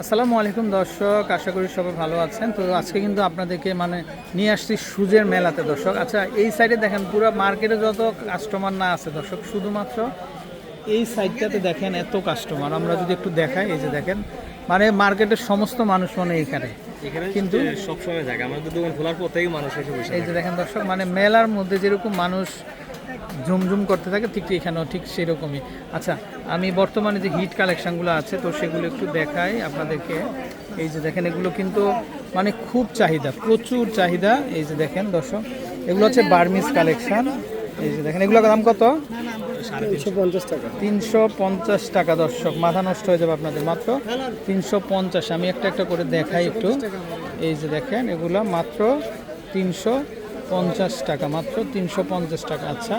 আসসালামু আলাইকুম দর্শক আশা করি সবাই ভালো আছেন। তো আজকে কিন্তু আপনাদেরকে মানে নিয়ে আসছি সুজের মেলাতে দর্শক। আচ্ছা এই সাইডে দেখেন পুরো মার্কেটে যত কাস্টমার না আছে দর্শক শুধুমাত্র এই সাইডটাতে দেখেন এত কাস্টমার আমরা যদি একটু দেখাই এই যে দেখেন মানে মার্কেটের সমস্ত মানুষ মানে এইখানে। এখানে কিন্তু- কিন্তু সবসময় থাকে আমাদের দোকান খোলার পর থেকেই মানুষ এসে এই যে দেখেন দর্শক মানে মেলার মধ্যে যেরকম মানুষ ঝুমঝুম করতে থাকে ঠিক এখানেও ঠিক সেরকমই। আচ্ছা আমি বর্তমানে যে হিট কালেকশনগুলো আছে তো সেগুলো একটু দেখাই আপনাদেরকে। এই যে দেখেন এগুলো কিন্তু মানে খুব চাহিদা প্রচুর চাহিদা। এই যে দেখেন দর্শক এগুলো হচ্ছে বার্মিস কালেকশান এই যে দেখেন এগুলোর দাম কত? তিনশো পঞ্চাশ টাকা। তিনশো পঞ্চাশ টাকা দর্শক মাথা নষ্ট হয়ে যাবে আপনাদের মাত্র। তিনশো পঞ্চাশ আমি একটা একটা করে দেখাই একটু। এই যে দেখেন এগুলো মাত্র তিনশো পঞ্চাশ টাকা মাত্র, তিনশো পঞ্চাশ টাকা। আচ্ছা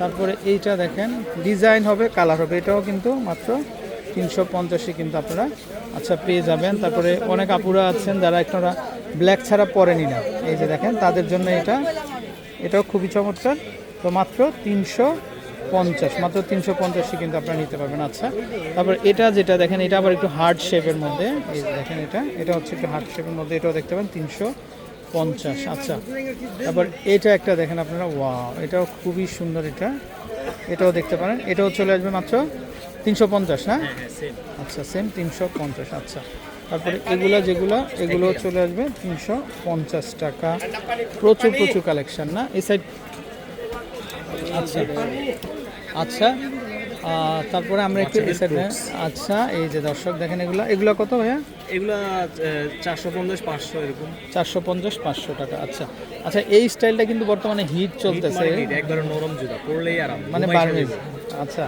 তারপরে এইটা দেখেন, ডিজাইন হবে, কালার হবে, এটাও কিন্তু মাত্র তিনশো পঞ্চাশে কিন্তু আপনারা আচ্ছা পেয়ে যাবেন। তারপরে অনেক আপুরা আছেন যারা আপনারা ব্ল্যাক ছাড়া পরেনি না। এই যে দেখেন, তাদের জন্য এটা, এটাও খুবই চমৎকার। তো মাত্র তিনশো পঞ্চাশ, মাত্র তিনশো পঞ্চাশে কিন্তু আপনারা নিতে পারবেন। আচ্ছা তারপর এটা যেটা দেখেন, এটা আবার একটু হার্ড শেপের মধ্যে। এই দেখেন এটা এটা হচ্ছে একটু হার্ড শেপের মধ্যে, এটাও দেখতে পাবেন তিনশো পঞ্চাশ আচ্ছা। তারপর এটা একটা দেখেন আপনারা ওয়াও এটাও খুবই সুন্দর এটা। এটাও দেখতে পারেন এটাও চলে আসবে মাত্র তিনশো পঞ্চাশ না? আচ্ছা সেম তিনশো পঞ্চাশ আচ্ছা। তারপরে এগুলো যেগুলো এগুলো চলে আসবে তিনশো পঞ্চাশ টাকা। প্রচুর প্রচুর কালেকশান না? এই সাইড আচ্ছা আচ্ছা। তারপরে আমরা একটু আচ্ছা এই যে দর্শক দেখেন এগুলা। এগুলো কত ভাইয়া? এগুলা চারশো পঞ্চাশ পাঁচশো এরকম। চারশো পঞ্চাশ পাঁচশো টাকা। আচ্ছা আচ্ছা এই স্টাইলটা কিন্তু বর্তমানে হিট চলতেছে। একবার নরম জুতা পরলেই আরাম মানে বার্মিজ আচ্ছা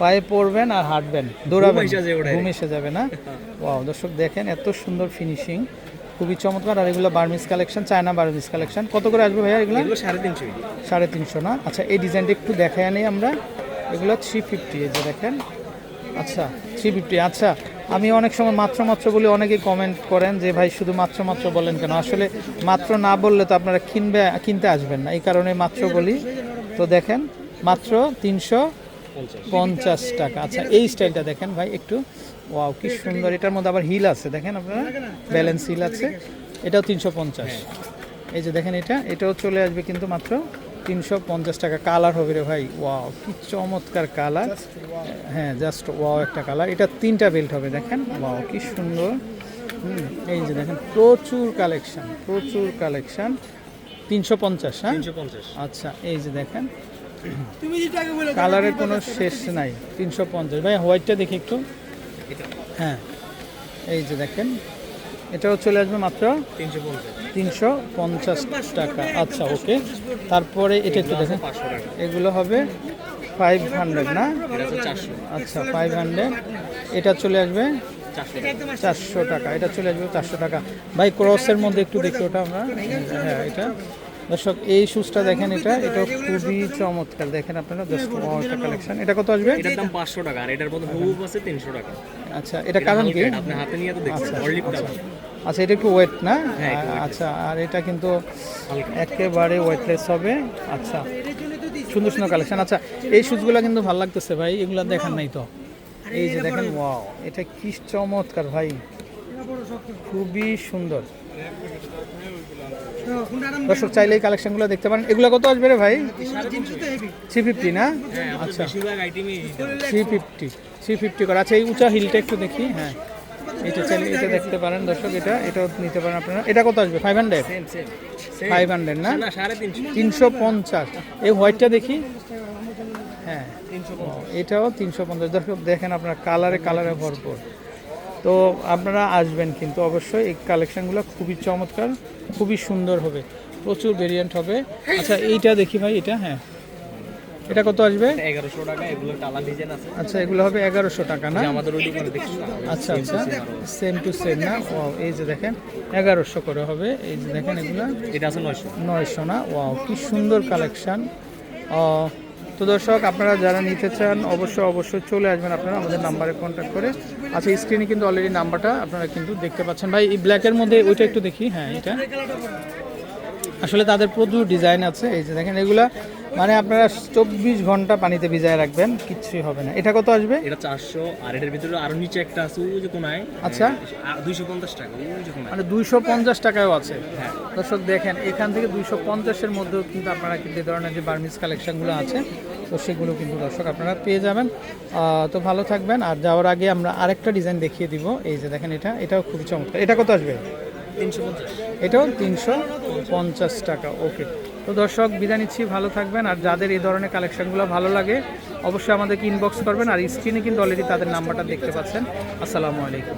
পায়ে পড়বেন আর হাঁটবেন দৌড়াবেন। ঘুম এসে যাবে না? ওয়াও দর্শক দেখেন এত সুন্দর ফিনিশিং খুবই চমৎকার। আর এগুলো Burmese collection China Burmese collection. কত করে আসবে ভাইয়া এগুলো? সাড়ে তিনশো। সাড়ে তিনশো না? আচ্ছা এই ডিজাইনটা একটু দেখাই আনি আমরা। এগুলো থ্রি ফিফটি এই যে দেখেন। আচ্ছা থ্রি ফিফটি আচ্ছা আমি অনেক সময় মাত্র মাত্র বলে অনেকে কমেন্ট করেন যে, ভাই, শুধু মাত্র মাত্র বলেন কেন? আসলে মাত্র না বললে তো আপনারা কিনবে, কিনতে আসবেন না। এই কারণে মাত্র বলি তো দেখেন, মাত্র তিনশো পঞ্চাশ টাকা। আচ্ছা এই স্টাইলটা দেখেন ভাই, একটু, ওয়াও, কি সুন্দর। এটার মধ্যে আবার হিল আছে, দেখেন আপনারা? ব্যালেন্স হিল আছে। এটাও তিনশো পঞ্চাশ। এই যে দেখেন এটা, এটাও চলে আসবে কিন্তু মাত্র তিনশো পঞ্চাশ টাকা কালার হবে রে ভাই। ওয়াও কি চমৎকার কালার। হ্যাঁ জাস্ট ওয়াও একটা কালার। এটা তিনটা বেল্ট হবে দেখেন। ওয়াও কি সুন্দর। এই যে দেখেন প্রচুর কালেকশান প্রচুর কালেকশান। তিনশো পঞ্চাশ হ্যাঁ? আচ্ছা এই যে দেখেন। কালারের কোনো শেষ নাই। তিনশো পঞ্চাশ। ভাই হোয়াইটটা দেখি একটু। হ্যাঁ এই যে দেখেন এটাও চলে আসবে মাত্র তিনশো পঞ্চাশ। টাকা। আচ্ছা ওকে। তারপরে এটা একটু দেখেন। এগুলো হবে ফাইভ হান্ড্রেড না? আচ্ছা ফাইভ হান্ড্রেড এটা চলে আসবে চারশো টাকা। এটা চলে আসবে চারশো টাকা। ভাই ক্রসের মধ্যে একটু দেখি ওটা আমরা। হ্যাঁ এটা। দর্শক এই শুজটা দেখেন এটা। এটা খুবই চমৎকার। দেখেন আপনারা জাস্ট কালেকশন এটা কত আসবে? এটার দাম পাঁচশো টাকা আর এটার মধ্যে আছে তিনশো টাকা। আচ্ছা এটা কারণ কি? আপনি হাতে নিয়ে তো দেখছেন আচ্ছা, আচ্ছা। আচ্ছা এটা একটু ওয়েট না? হ্যাঁ, আচ্ছা আর এটা কিন্তু একেবারে ওয়েটলেস হবে। আচ্ছা সুন্দর সুন্দর কালেকশন আচ্ছা এই শুজগুলো কিন্তু ভালো লাগতেছে ভাই এগুলো দেখার নাই তো। এই যে দেখেন ওয়াও এটা কি চমৎকার ভাই। খুবই সুন্দর। দর্শক চাইলে এই কালেকশনগুলো দেখতে পারেন। এগুলো কত আসবে রে ভাই? থ্রি ফিফটি না? আচ্ছা। থ্রি ফিফটি থ্রি ফিফটি করে। আচ্ছা এই উঁচা হিলটা একটু দেখি। হ্যাঁ। এটা চাইলে এটা দেখতে পারেন দর্শক এটা এটাও নিতে পারেন আপনারা। এটা কত আসবে? ফাইভ হান্ড্রেড ফাইভ হান্ড্রেড না? তিনশো। পঞ্চাশ। এই হোয়াইটটা দেখি। হ্যাঁ। এটাও তিনশো পঞ্চাশ। দর্শক দেখেন আপনার কালারে কালারে ভরপুর। তো আপনারা আসবেন কিন্তু অবশ্যই এই কালেকশানগুলো খুবই চমৎকার খুবই সুন্দর হবে প্রচুর ভেরিয়েন্ট হবে। আচ্ছা এইটা দেখি ভাই এটা হ্যাঁ। এটা কত আসবে? এগারোশো টাকা এগুলো টালা ডিজাইন আছে। আচ্ছা এগুলো হবে এগারোশো টাকা না? আমাদের ওই আচ্ছা আচ্ছা সেম টু সেম না? ও এই যে দেখেন এগারোশো করে হবে। এই যে দেখেন এগুলো। এটা আছে নয়শো। নয়শো না? ওয়াও কি সুন্দর কালেকশন তো দর্শক, আপনারা যারা নিতে চান, অবশ্যই অবশ্যই চলে আসবেন আপনারা আমাদের নাম্বারে কন্ট্যাক্ট করে। আচ্ছা স্ক্রিনে কিন্তু অলরেডি নাম্বারটা আপনারা কিন্তু দেখতে পাচ্ছেন। ভাই, এই ব্ল্যাকের মধ্যে ওইটা একটু দেখি। হ্যাঁ এটা আসলে তাদের প্রচুর ডিজাইন আছে। এই যে দেখেন এগুলা মানে আপনারা চব্বিশ ঘণ্টা পানিতে ভিজায় রাখবেন কিচ্ছুই হবে না। এটা কত আসবে? এটা চারশো আর এটার ভিতরে আরও নিচে একটা আছে ওই যে কোনায়। আচ্ছা। দুইশো পঞ্চাশ টাকা ওই যে কোনায়। মানে দুইশো পঞ্চাশ টাকায়ও আছে। হ্যাঁ। দর্শক দেখেন এখান থেকে দুইশো পঞ্চাশের মধ্যেও কিন্তু আপনারা কিন্তু এই ধরনের যে বার্মিস কালেকশনগুলো আছে তো সেগুলো কিন্তু দর্শক আপনারা পেয়ে যাবেন। তো ভালো থাকবেন। আর যাওয়ার আগে আমরা আরেকটা ডিজাইন দেখিয়ে দিব। এই যে দেখেন এটা এটাও খুবই চমৎকার। এটা কত আসবে? এটাও তিনশো পঞ্চাশ টাকা, ওকে। তো দর্শক, বিদায় নিচ্ছি, ভালো থাকবেন। আর যাদের এই ধরনের কালেকশানগুলো ভালো লাগে, অবশ্যই আমাদেরকে ইনবক্স করবেন। আর স্ক্রিনে কিন্তু অলরেডি তাদের নাম্বারটা দেখতে পাচ্ছেন। আসসালামু আলাইকুম।